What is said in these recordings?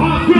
Hot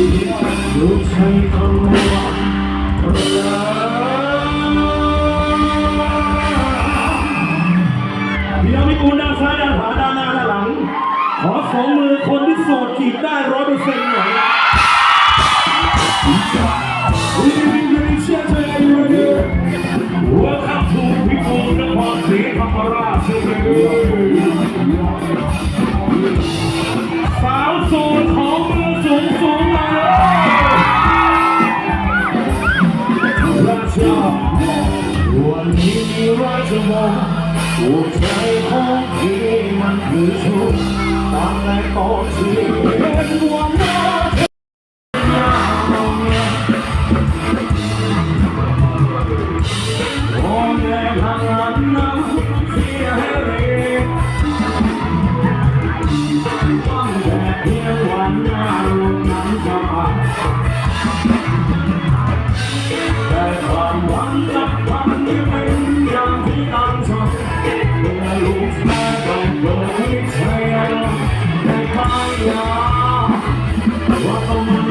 พี่น้องพี่กูดานายด้านาดานหน้าหลัง ขอสองมือคนที่โสดจีบได้ร้อยเปอร์เซนต์หน่อยนะวิววิววิวเชียร์เธออยู่เรื่อยหัมทูพี่กูนครศรีธรรมราชเรื่อย ร้อยชั่วโมงถูใจของพี่มันคือชุดตามในตอนที่เป็นวัวน้อ Oh